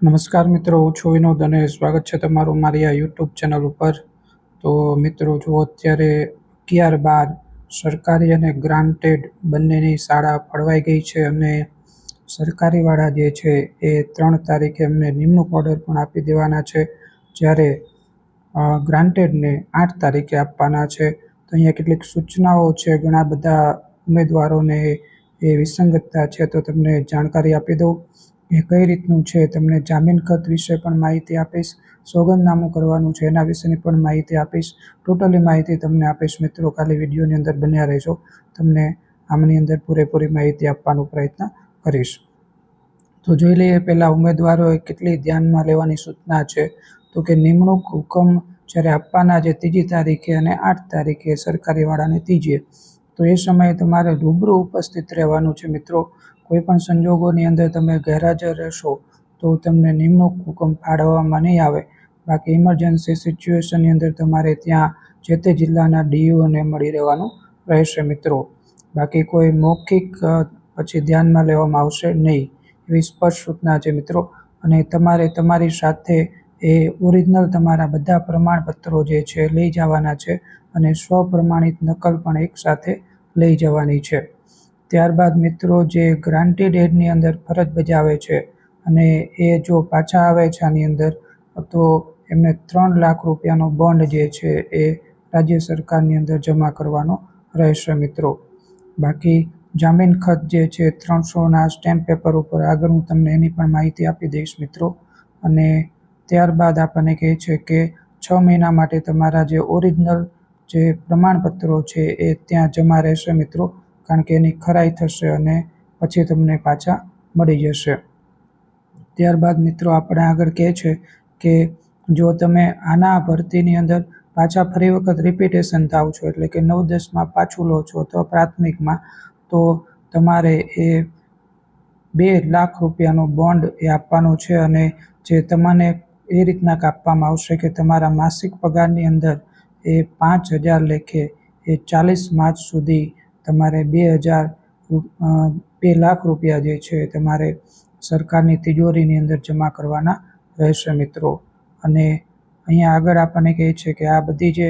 નમસ્કાર મિત્રો હું છું વિનોદ અને સ્વાગત છે તમારું મારી આ યુટ્યુબ ચેનલ ઉપર. તો મિત્રો, જો અત્યારે અગિયાર બાર સરકારી અને ગ્રાન્ટેડ બંનેની શાળા ફળવાઈ ગઈ છે અને સરકારીવાળા જે છે એ ત્રણ તારીખે એમને નિમણૂક ઓર્ડર પણ આપી દેવાના છે. જ્યારે ગ્રાન્ટેડને આઠ તારીખે આપવાના છે. તો અહીંયા કેટલીક સૂચનાઓ છે, ઘણા બધા ઉમેદવારોને એ વિસંગતતા છે, તો તમને જાણકારી આપી દઉં. એ કઈ રીતનું છે તમને જામીન ખત વિશે પણ માહિતી આપીશ, સોગંદનામું કરવાનું છે એના વિશેની પણ માહિતી આપીશ, ટોટલી માહિતી તમને આપીશ મિત્રો, ખાલી વિડીયોની અંદર બન્યા રહેશો તમને આમની અંદર પૂરેપૂરી માહિતી આપવાનો પ્રયત્ન કરીશ. તો જોઈ લઈએ પહેલાં ઉમેદવારોએ કેટલી ધ્યાનમાં લેવાની સૂચના છે, તો કે નિમણૂક હુકમ જ્યારે આપવાના છે ત્રીજી તારીખે અને આઠ તારીખે સરકારીવાળાને ત્રીજે, તો એ સમયે તમારે રૂબરૂ ઉપસ્થિત રહેવાનું છે મિત્રો કોઈ પણ સંજોગોની અંદર તમે ગેરહાજર રહેશો, તો તમને નિમણૂક હુકમ ફાળવવામાં નહીં આવે. બાકી ઇમરજન્સી સિચ્યુએશનની અંદર તમારે ત્યાં જે તે જિલ્લાના ડીયુઓને મળી રહેવાનું રહેશે મિત્રો. બાકી કોઈ મૌખિક પછી ધ્યાનમાં લેવામાં આવશે નહીં, એવી સ્પષ્ટ સૂચના છે મિત્રો. અને તમારે તમારી સાથે એ ઓરિજિનલ તમારા બધા પ્રમાણપત્રો જે છે, લઈ જવાના છે અને સ્વપ્રમાણિત નકલ પણ એકસાથે લઈ જવાની છે. ત્યારબાદ મિત્રો જે ગ્રાન્ટેડ એડની અંદર ફરજ બજાવે છે અને એ જો પાછા આવે છે આની અંદર, તો એમને ત્રણ લાખ રૂપિયાનો બોન્ડ જે છે એ રાજ્ય સરકારની અંદર જમા કરવાનો રહેશે મિત્રો. બાકી જામીન ખત જે છે ત્રણસોના સ્ટેમ્પ પેપર ઉપર આગળ હું તમને એની પણ માહિતી આપી દઈશ મિત્રો. અને ત્યારબાદ આપણને કહે છે કે છ મહિના માટે તમારા જે ઓરિજિનલ જે પ્રમાણપત્રો છે એ ત્યાં જમા રહેશે મિત્રો. કારણ કે એની ખરાઈ થશે અને પછી તમને પાછા મળી જશે. ત્યારબાદ મિત્રો આપણે આગળ કહે છે કે જો તમે આના ભરતીની અંદર પાછા ફરી વખત રિપીટેશન થાવ છો, એટલે કે નવ દસમાં પાછું લો છો તો પ્રાથમિકમાં, તો તમારે એ બે લાખ રૂપિયાનો બોન્ડ એ આપવાનો છે અને જે તમને એ રીતના કાપવામાં આવશે કે તમારા માસિક પગારની અંદર એ પાંચ હજાર લેખે એ ચાલીસ માર્ચ સુધી તમારે બે હજાર બે લાખ રૂપિયા જે છે તમારે સરકારની તિજોરીની અંદર જમા કરવાના રહેશે મિત્રો. અને અહીંયા આગળ આપણને કહે છે કે આ બધી જે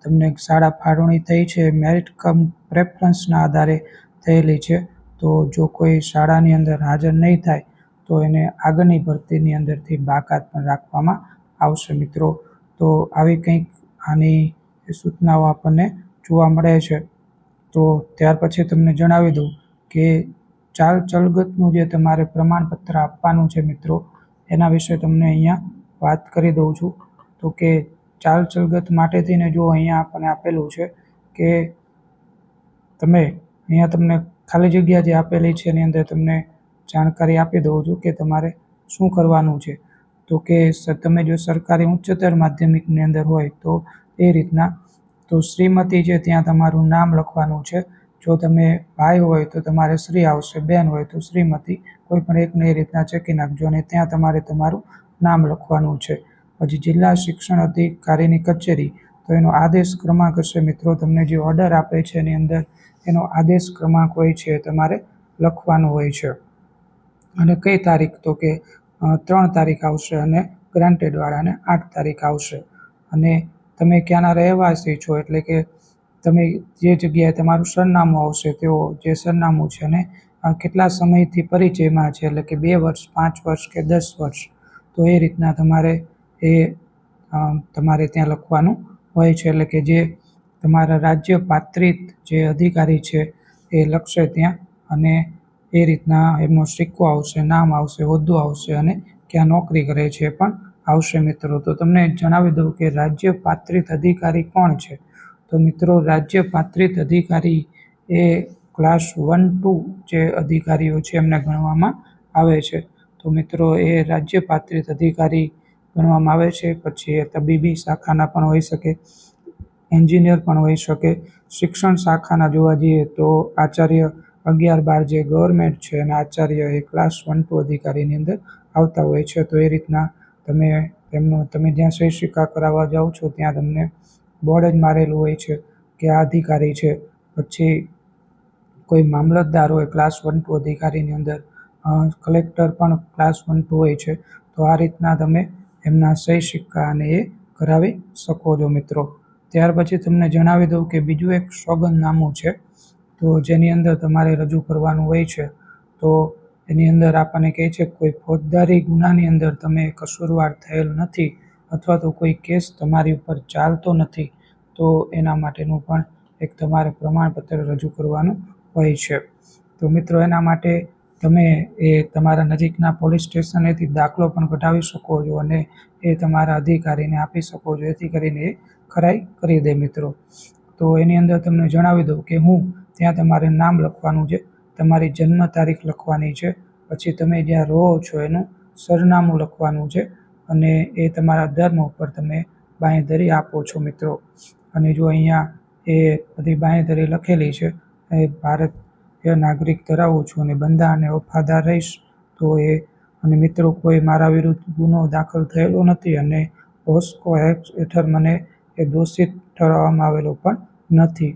તમને શાળા ફાળવણી થઈ છે મેરિટ કમ પ્રેફરન્સના આધારે થયેલી છે, તો જો કોઈ શાળાની અંદર હાજર નહીં થાય, તો એને આગળની ભરતીની અંદરથી બાકાત પણ રાખવામાં આવશે મિત્રો. તો આવી કંઈક આની સૂચનાઓ આપણને જોવા મળે છે. તો ત્યાર પછી તમને જણાવી દઉં કે ચાલ ચલગતનું જે તમારે પ્રમાણપત્ર આપવાનું છે મિત્રો, એના વિશે તમને અહીંયા વાત કરી દઉં છું. તો કે ચાલ ચલગત માટેથીને જો અહીંયા આપણને આપેલું છે કે તમે અહીંયા તમને ખાલી જગ્યા જે આપેલી છે એની અંદર તમને જાણકારી આપી દઉં છું કે તમારે શું કરવાનું છે. તો કે તમે જો સરકારી ઉચ્ચતર માધ્યમિકની અંદર હોય તો એ રીતના તો શ્રીમતી છે ત્યાં તમારું નામ લખવાનું છે, જો તમે ભાઈ હોય તો તમારે શ્રી આવશે, બેન હોય તો શ્રીમતી, કોઈ પણ એકને એ રીતના ચેકી નાખજો અને ત્યાં તમારે તમારું નામ લખવાનું છે. પછી જિલ્લા શિક્ષણ અધિકારીની કચેરી, તો એનો આદેશ ક્રમાંક હશે. મિત્રો, તમને જે ઓર્ડર આપે છે એની અંદર એનો આદેશ ક્રમાંક હોય છે તમારે લખવાનું હોય છે. અને કઈ તારીખ તો કે ત્રણ તારીખ આવશે અને ગ્રાન્ટેડવાળાને આઠ તારીખ આવશે. અને તમે ક્યાંના રહેવાસી છો? એટલે કે તમે જે જગ્યાએ તમારું સરનામું આવશે, તેઓ જે સરનામું છે અને કેટલા સમયથી પરિચયમાં છે? એટલે કે બે વર્ષ, પાંચ વર્ષ કે દસ વર્ષ? તો એ રીતના તમારે એ તમારે ત્યાં લખવાનું હોય છે. એટલે કે જે તમારા રાજ્ય પાત્રિત જે અધિકારી છે, એ લખશે ત્યાં અને એ રીતના એમનો સિક્કો આવશે, નામ આવશે, હોદ્દો આવશે અને ક્યાં નોકરી કરે છે પણ આવશે મિત્રો. તો તમને જણાવી દઉં કે રાજ્ય પાત્રિત અધિકારી કોણ છે? તો મિત્રો, રાજ્ય પાત્રિત અધિકારી એ ક્લાસ વન ટુ જે અધિકારીઓ છે એમને ગણવામાં આવે છે. તો મિત્રો, એ રાજ્ય પાત્રિત અધિકારી ગણવામાં આવે છે. પછી એ તબીબી શાખાના પણ હોઈ શકે, એન્જિનિયર પણ હોઈ શકે, શિક્ષણ શાખાના જોવા જઈએ તો આચાર્ય અગિયાર બાર જે ગવર્મેન્ટ છે અને આચાર્ય એ ક્લાસ વન ટુ અધિકારીની અંદર આવતા હોય છે. તો એ રીતના તમે તેમનો, તમે જ્યાં સહી સિક્કા કરાવવા જાઓ છો, ત્યાં તમને બોર્ડ જ મારેલું હોય છે કે આ અધિકારી છે. પછી કોઈ મામલતદાર હોય ક્લાસ વન ટુ અધિકારીની અંદર કલેક્ટર પણ ક્લાસ વન ટુ હોય છે, તો આ રીતના તમે એમના સહી સિક્કા અને એ કરાવી શકો છો મિત્રો. ત્યાર પછી તમને જણાવી દઉં કે બીજું એક સોગંદનામું છે, તો જેની અંદર તમારે રજૂ કરવાનું હોય છે, તો એની અંદર આપણને કહે છે કોઈ ફોજદારી ગુનાની અંદર તમે કસૂરવાર થયેલ નથી અથવા તો કોઈ કેસ તમારી ઉપર ચાલતો નથી, તો એના માટેનું પણ એક તમારે પ્રમાણપત્ર રજૂ કરવાનું હોય છે. તો મિત્રો, એના માટે તમે એ તમારા નજીકના પોલીસ સ્ટેશનેથી દાખલો પણ કઢાવી શકો છો અને એ તમારા અધિકારીને આપી શકો છો. એથી કરીને એ ખરાઈ કરી દે મિત્રો. તો એની અંદર તમને જણાવી દઉં કે હું ત્યાં તમારે નામ લખવાનું છે. તમારી જન્મ તારીખ લખવાની છે. પછી તમે જ્યાં રહો છો એનું સરનામું લખવાનું છે અને એ તમારા ધર્મ ઉપર તમે બાંયધરી આપો છો મિત્રો. અને જો અહીંયા એ બધી બાંયધરી લખેલી છે, એ ભારતીય નાગરિક ધરાવું છું અને બંધારણને વફાદાર રહીશ તો એ અને મિત્રો કોઈ મારા વિરુદ્ધ ગુનો દાખલ થયેલો નથી અને પોસ્કો એક્ટ હેઠળ મને એ દોષિત ઠરાવવામાં આવેલો પણ નથી.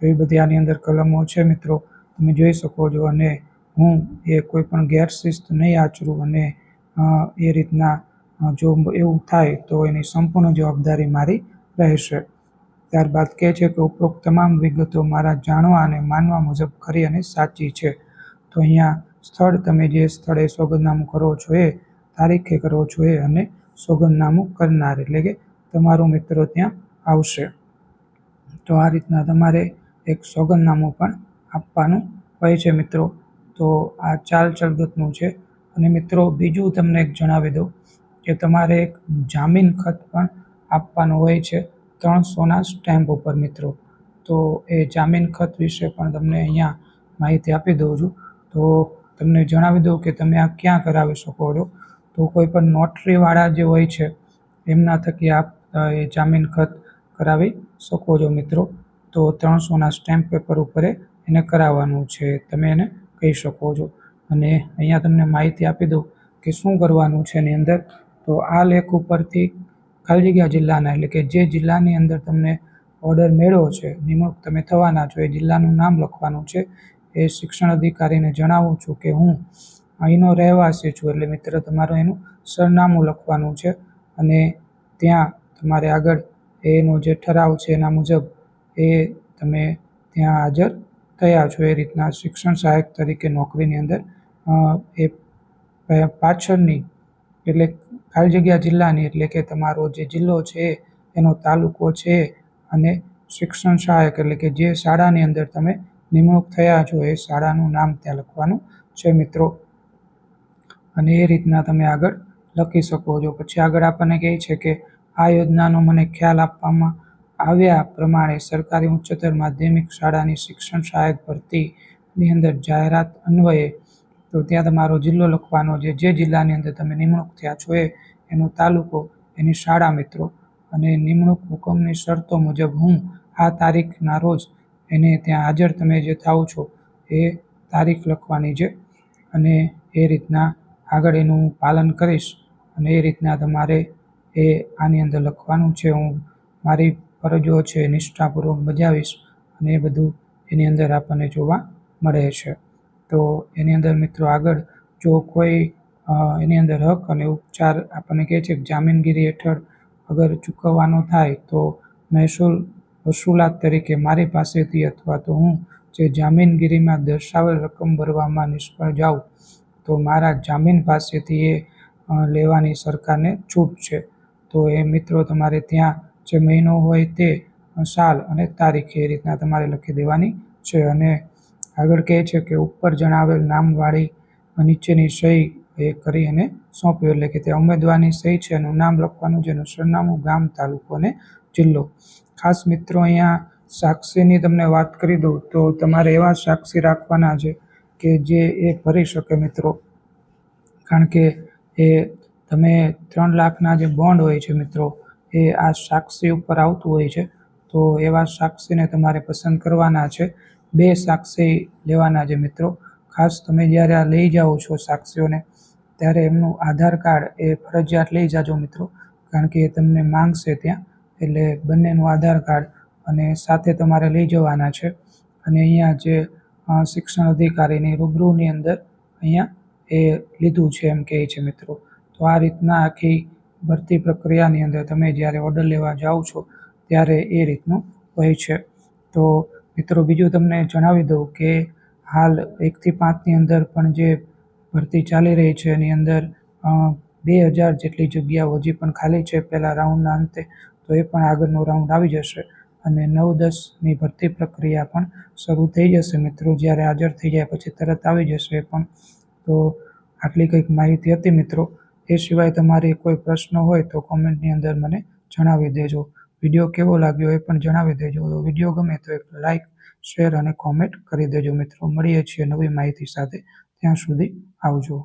એવી બધી આની અંદર કલમો છે મિત્રો. તમે જોઈ શકો છો અને હું એ કોઈ પણ ગેરશિસ્ત નહીં આચરું અને એ રીતના જો એવું થાય તો એની સંપૂર્ણ જવાબદારી મારી રહેશે. ત્યારબાદ કહે છે કે ઉપરોક્ત તમામ વિગતો મારા જાણવા અને માનવા મુજબ ખરી અને સાચી છે. તો અહીંયા સ્થળ તમે જે સ્થળે સોગંદનામું કરો છો એ તારીખે કરો છો એ અને સોગંદનામું કરનાર એટલે કે તમારો મિત્ર ત્યાં આવશે. તો આ રીતના તમારે એક સોગંદનામું પણ આપવાનું હોય છે મિત્રો. તો આ ચાલ ચલગતનું છે. અને મિત્રો, બીજું તમને એક જણાવી દઉં કે તમારે એક જામીન ખત પણ આપવાનું હોય છે ત્રણસોના સ્ટેમ્પ ઉપર મિત્રો. તો એ જામીન ખત વિશે પણ તમને અહીંયા માહિતી આપી દઉં છું. તો તમને જણાવી દઉં કે તમે આ ક્યાં કરાવી શકો છો? તો કોઈ પણ નોટરીવાળા જે હોય છે, એમના થકી આપ એ જામીન ખત કરાવી શકો છો મિત્રો. તો ત્રણસોના સ્ટેમ્પ પેપર ઉપર એને કરાવવાનું છે. તમે એને કહી શકો છો. અને અહીંયા તમને માહિતી આપી દઉં કે શું કરવાનું છે એની અંદર. તો આ લેખ ઉપરથી ખાલી જગ્યા જિલ્લાના એટલે કે જે જિલ્લાની અંદર તમને ઓર્ડર મેળવ્યો છે, નિમણૂક તમે થવાના છો, એ જિલ્લાનું નામ લખવાનું છે. એ શિક્ષણ અધિકારીને જણાવું છું કે હું અહીંનો રહેવાસી છું એટલે મિત્ર તમારું એનું સરનામું લખવાનું છે. અને ત્યાં તમારે આગળ એનો જે ઠરાવ છે એના મુજબ એ તમે ત્યાં હાજર થયા છો એ રીતના શિક્ષણ સહાયક તરીકે નોકરીની અંદર? એ પાછળની એટલે ખાલી જગ્યા જિલ્લાની એટલે કે તમારો જે જિલ્લો છે, એનો તાલુકો છે અને શિક્ષણ સહાયક એટલે કે જે શાળાની અંદર તમે નિમણૂક થયા છો એ શાળાનું નામ ત્યાં લખવાનું છે મિત્રો. અને એ રીતના તમે આગળ લખી શકો છો. પછી આગળ આપણને કહે છે કે આ યોજનાનો મને ખ્યાલ આપવામાં આવ્યા પ્રમાણે સરકારી ઉચ્ચતર માધ્યમિક શાળાની શિક્ષણ સહાયક ભરતીની અંદર જાહેરાત અન્વયે, તો ત્યાં તમારો જિલ્લો લખવાનો છે. જે જિલ્લાની અંદર તમે નિમણૂક થયા છો એનો તાલુકો, એની શાળા મિત્રો અને નિમણૂક હુકમની શરતો મુજબ હું આ તારીખના રોજ એને ત્યાં હાજર તમે જે થાઓ છો એ તારીખ લખવાની છે અને એ રીતના આગળ એનું પાલન કરીશ અને એ રીતના તમારે એ આની અંદર લખવાનું છે. હું મારી ફરજો છે, નિષ્ઠાપૂર્વક બજાવીશ અને એ બધું એની અંદર આપણને જોવા મળે છે. તો એની અંદર મિત્રો આગળ જો કોઈ એની અંદર હક અને ઉપચાર આપણને કહે છે કે જામીનગીરી હેઠળ અગર ચૂકવવાનો થાય તો મહેસૂલ વસૂલાત તરીકે મારી પાસેથી અથવા તો હું જે જામીનગીરીમાં દર્શાવેલ રકમ ભરવામાં નિષ્ફળ જાઉં તો મારા જામીન પાસેથી એ લેવાની સરકારને છૂટ છે. તો એ મિત્રો તમારે ત્યાં જે મહિનો હોય તે સાલ અને તારીખ એ રીતના તમારે લખી દેવાની છે. અને આગળ કહે છે કે ઉપર જણાવેલ નામવાળી નીચેની સહી એ કરી અને સોંપ્યું. એટલે કે તે ઉમેદવારની સહી છે એનું નામ લખવાનું એનું સરનામું ગામ, તાલુકો અને જિલ્લો. ખાસ મિત્રો, અહીંયા સાક્ષીની તમને વાત કરી દઉં તો તમારે એવા સાક્ષી રાખવાના છે કે જે એ ભરી શકે મિત્રો. કારણ કે એ તમે ત્રણ લાખના જે બોન્ડ હોય છે મિત્રો એ આ સાક્ષી ઉપર આવતું હોય છે. તો એવા સાક્ષીને તમારે પસંદ કરવાના છે. બે સાક્ષી લેવાના છે મિત્રો. ખાસ તમે જ્યારે આ લઈ જાઓ છો સાક્ષીઓને, ત્યારે એમનું આધાર કાર્ડ એ ફરજિયાત લઈ જાજો મિત્રો. કારણ કે એ તમને માંગશે ત્યાં. એટલે બંનેનું આધાર કાર્ડ અને સાથે તમારે લઈ જવાના છે. અને અહીંયા જે શિક્ષણ અધિકારીની રૂબરૂની અંદર અહીંયા એ લીધું છે એમ કહે છે મિત્રો. તો આ રીતના આખી ભરતી પ્રક્રિયાની અંદર તમે જ્યારે ઓર્ડર લેવા જાઓ છો, ત્યારે એ રીતનું હોય છે. તો મિત્રો, બીજું તમને જણાવી દઉં કે હાલ એકથી પાંચની અંદર પણ જે ભરતી ચાલી રહી છે, એની અંદર બે હજાર જેટલી જગ્યાઓ હજી પણ ખાલી છે પહેલાં રાઉન્ડના અંતે, તો એ પણ આગળનો રાઉન્ડ આવી જશે અને નવ દસની ભરતી પ્રક્રિયા પણ શરૂ થઈ જશે. મિત્રો, જ્યારે હાજર થઈ જાય પછી તરત આવી જશે એ પણ. તો આટલી કંઈક માહિતી હતી મિત્રો. એ સિવાય તમારે કોઈ પ્રશ્ન હોય તો કોમેન્ટની અંદર મને જણાવી દેજો. વીડિયો કેવો લાગ્યો એ પણ જણાવી દેજો. વીડિયો ગમે તો એક લાઇક શેર અને કોમેન્ટ કરી દેજો મિત્રો. મળીએ છીએ નવી માહિતી સાથે. ત્યાં સુધી આવજો.